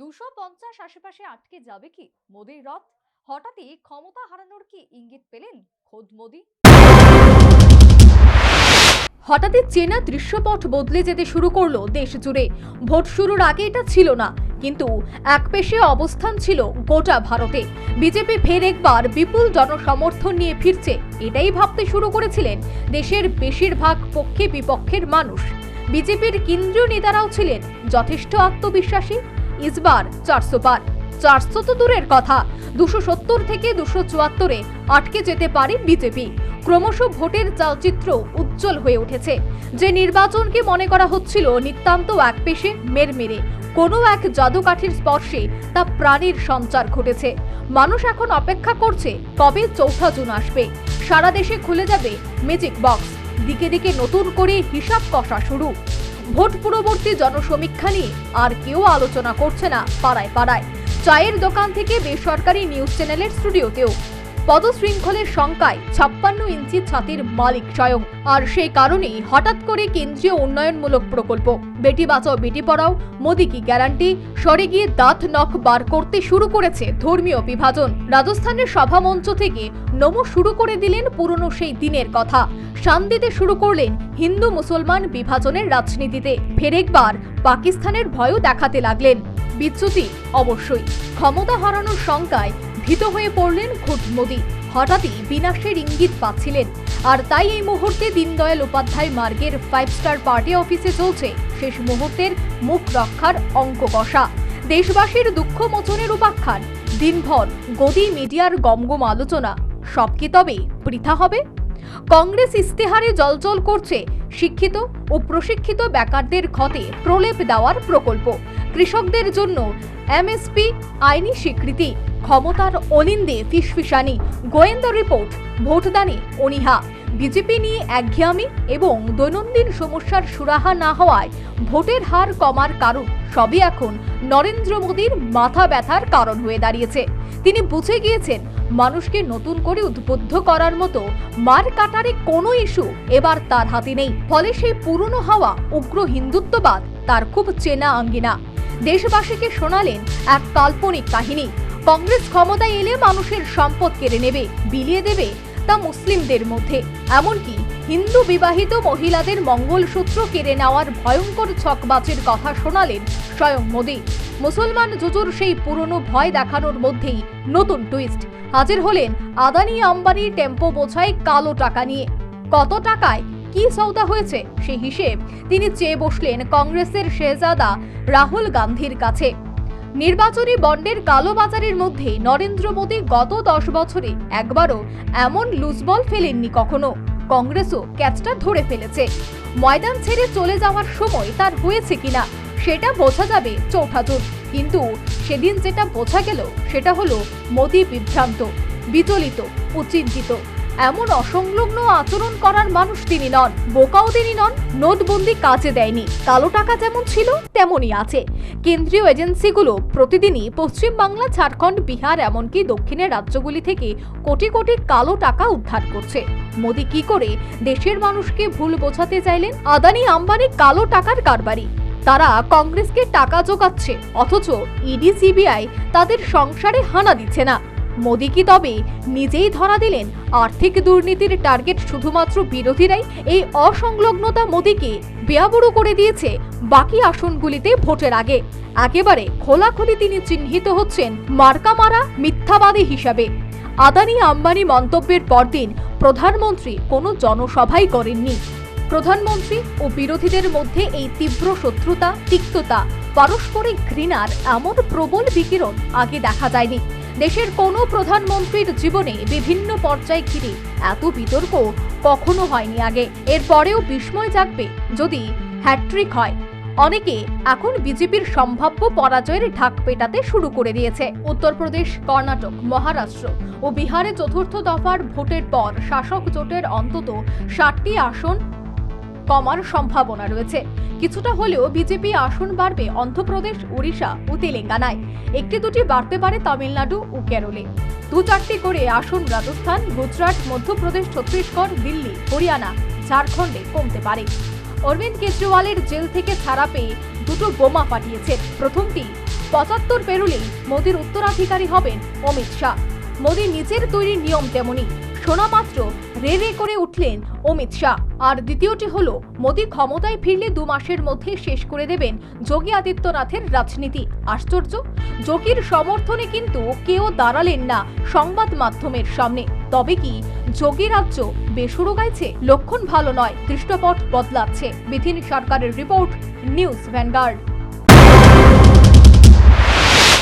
দুশো পঞ্চাশ আশেপাশে আটকে যাবে কি মোদির রথ? হঠাৎই ক্ষমতা হারানোর কি ইঙ্গিত পেলেন খোদ মোদি? হঠাৎই চেনা দৃশ্যপট বদলে যেতে শুরু করল দেশ জুড়ে। ভোট শুরুর আগে এটা ছিল না, কিন্তু এক পেশে অবস্থান ছিল গোটা ভারতে। বিজেপি ফের একবার বিপুল জনসমর্থন নিয়ে ফিরছে, এটাই ভাবতে শুরু করেছিলেন দেশের বেশিরভাগ পক্ষে বিপক্ষের মানুষ। বিজেপির কেন্দ্রীয় নেতারাও ছিলেন, যথেষ্ট আত্মবিশ্বাসী। ইসবার চারশো পার চারশো তো দূরের কথা। দুশো সত্তর থেকে দুশো চুয়াত্তরে আটকে যেতে পারে বিজেপি। ক্রমশ ভোটের চালচিত্র উজ্জ্বল হয়ে উঠেছে। যে নির্বাচনকে মনে করা হচ্ছিল নিতান্ত এক পেশে মেরমেরে, কোনো এক জাদুকাঠির স্পর্শে তা প্রাণীর সঞ্চার ঘটেছে। মানুষ এখন অপেক্ষা করছে কবে চৌঠা জুন আসবে। সারা দেশে খুলে যাবে ম্যাজিক বক্স দিকে দিকে নতুন করে হিসাব কষা শুরু। ভোট পূর্ববর্তী জনসমীক্ষা নিয়ে আর কেউ আলোচনা করছে না, পাড়ায় পাড়ায়। চায়ের দোকান থেকে বেসরকারি নিউজ চ্যানেলের স্টুডিওতেও। পদশৃঙ্খলের শঙ্কায় ছাপ্পান্ন ইঞ্চি ছাতির মালিক স্বয়ং। আর সেই কারণেই হঠাৎ করে কেন্দ্রীয় উন্নয়নমূলক প্রকল্প। বেটি বাঁচাও, বেটি পড়াও, মোদি কি গ্যারান্টি? সরে গিয়ে দাঁত নখ বার করতে শুরু করেছে ধর্মীয় বিভাজন। রাজস্থানের সভামঞ্চ থেকে নমো শুরু করে দিলেন পুরনো সেই দিনের কথা। শান্তিতে শুরু করলেন হিন্দু মুসলমান বিভাজনের রাজনীতিতে। ফের একবার পাকিস্তানের ভয়ও দেখাতে লাগলেন। বিচ্যুতি অবশ্যই। ক্ষমতা হারানোর শঙ্কায় ভীত হয়ে পড়লেন খুদ মোদী। হঠাৎই বিনাশের ইঙ্গিত পাচ্ছিলেন। আর তাই এই মুহূর্তে দীনদয়াল উপাধ্যায় মার্গের ফাইভ স্টার পার্টি অফিসে চলছে। শেষ মুহূর্তের মুখ রক্ষার অঙ্ক কষা। দেশবাসীর দুঃখ মোচনের উপাখ্যান। দিনভর গদি মিডিয়ার গমগম আলোচনা। সব কি তবে বৃথা হবে? কংগ্রেস ইস্তেহারে জলজল করছে। শিক্ষিত ও প্রশিক্ষিত বেকারদের ক্ষতে প্রলেপ দেওয়ার প্রকল্প। কৃষকদের জন্য এমএসপি আইনি স্বীকৃতি, ক্ষমতার অলিন্দে ফিসফিসানি, গোয়েন্দা রিপোর্ট, ভোটদানে অনীহা। বিজেপি নিয়ে একঘেয়ামি এবং দৈনন্দিন সমস্যার সুরাহা না হওয়ায় ভোটের হার কমার কারণ সবই এখন নরেন্দ্র মোদীর মাথা ব্যথার কারণ হয়ে দাঁড়িয়েছে। তিনি বুঝে গিয়েছেন, মানুষকে নতুন করে উদ্বুদ্ধ করার মতো মার কাটারে কোনো ইস্যু এবার তার হাতে নেই। ফলে সেই পুরনো হওয়া, উগ্র হিন্দুত্ববাদ, তার খুব চেনা আঙ্গিনা। দেশবাসীকে শোনালেন এক কাল্পনিক কাহিনী। কংগ্রেস ক্ষমতায় এলে মানুষের সম্পদ কেড়ে নেবে, বিলিয়ে দেবে তা মুসলিমদের মধ্যে। এমনকি হিন্দু বিবাহিত মহিলাদের মঙ্গলসূত্র কেড়ে নেওয়ার ভয়ঙ্কর ছকবাজের কথা শোনালেন স্বয়ং মোদী। মুসলমান জুজুর সেই পুরনো ভয় দেখানোর মধ্যেই নতুন টুইস্ট। হাজির হলেন আদানি আম্বানি টেম্পো বোঝাই কালো টাকা নিয়ে। কত টাকায় কি সৌদা হয়েছে? সে হিসেব তিনি চেয়ে বসলেন কংগ্রেসের শেহজাদা রাহুল গান্ধীর কাছে। নির্বাচনী বন্ডের কালোবাজারের মধ্যে নরেন্দ্র মোদী গত দশ বছরে একবারও এমন লুজবল ফেলেননি কখনো। কংগ্রেসও ক্যাচটা ধরে ফেলেছে। ময়দান ছেড়ে চলে যাওয়ার সময় তার হয়েছে কিনা, সেটা বোঝা যাবে চৌঠা কিন্তু সেদিন যেটা বোঝা গেল, সেটা হলো মোদী বিভ্রান্ত, বিচলিত ও চিন্তিত এমন অসংলগ্ন আচরণ করার মানুষ তিনি নন। বোকাও তিনি নন, নোটবন্দি কাজে দেয়নি। কালো টাকা যেমন ছিল, তেমনই আছে। কেন্দ্রীয় এজেন্সিগুলো প্রতিদিনই পশ্চিম বাংলা ঝাড়খণ্ড, বিহার, এমনকি দক্ষিণের রাজ্যগুলি থেকে কোটি কোটি কালো টাকা উদ্ধার করছে। মোদি কি করে দেশের মানুষকে ভুল বোঝাতে চাইলেন? আদানি আম্বানি কালো টাকার কারবারি। তারা কংগ্রেসকে টাকা জোগাচ্ছে, অথচ ইডি, সিবিআই তাদের সংসারে হানা দিচ্ছে না। মোদি কি তবে নিজেই ধরা দিলেন আর্থিক দুর্নীতির টার্গেট শুধুমাত্র বিরোধীরাই? এই অসংলগ্নতা মোদিকে বেয়াবুড়ো করে দিয়েছে বাকি আসনগুলিতে ভোটের আগে। একেবারে খোলাখুলি তিনি চিহ্নিত হচ্ছেন মার্কা মারা মিথ্যাবাদী হিসাবে। আদানি আম্বানি মন্তব্যের পরদিন প্রধানমন্ত্রী কোনো জনসভাই করেননি। প্রধানমন্ত্রী ও বিরোধীদের মধ্যে এই তীব্র শত্রুতা, তিক্ততা, পারস্পরিক ঘৃণার এমন প্রবল বিকিরণ আগে দেখা যায়নি। দেশের কোনো প্রধানমন্ত্রীর জীবনে বিভিন্ন পর্যায়ে ঘিরে এত বিতর্ক কখনো হয়নি আগে। এরপরেও বিস্ময় জাগবে যদি হ্যাট্রিক হয়। অনেকে এখন বিজেপির সম্ভাব্য পরাজয়ের ঢাক পেটাতে শুরু করে দিয়েছে। উত্তরপ্রদেশ, কর্ণাটক, মহারাষ্ট্র ও বিহারে চতুর্থ দফার ভোটের পর শাসক জোটের অন্তত ষাটটি আসন কমার সম্ভাবনা রয়েছে। কিছুটা হলেও বিজেপি আসন বাড়বে অন্ধ্রপ্রদেশ, উড়িষ্যা ও তেলেঙ্গানায়। একটি দুটি বাড়তে পারে তামিলনাড়ু ও কেরলে। দু চারটি করে আসন রাজস্থান, গুজরাট, মধ্যপ্রদেশ, ছত্তিশগড়, দিল্লি, হরিয়ানা, ঝাড়খণ্ডে কমতে পারে। অরবিন্দ কেজরিওয়ালের জেল থেকে ছাড়া পেয়ে দুটো বোমা পাঠিয়েছে। প্রথমটি পঁচাত্তর পেরোলেই মোদীর উত্তরাধিকারী হবেন অমিত শাহ। মোদী নিজের তৈরি নিয়ম তেমনি শোনা মাত্র রে রে করে উঠলেন অমিত শাহ। আর দ্বিতীয়টি হল, মোদী ক্ষমতায় ফিরলে দু মাসের মধ্যে শেষ করে দেবেন যোগী আদিত্যনাথের রাজনীতি। আশ্চর্য, যোগীর সমর্থনে কিন্তু কেউ দাঁড়ালেন না সংবাদ মাধ্যমের সামনে। তবে কি, যোগী রাজ্য বেসুরো গাইছে? লক্ষণ ভালো নয়, দৃষ্টপট বদলাচ্ছে। বিধিন সরকারের রিপোর্ট, নিউজ ভ্যানগার্ড।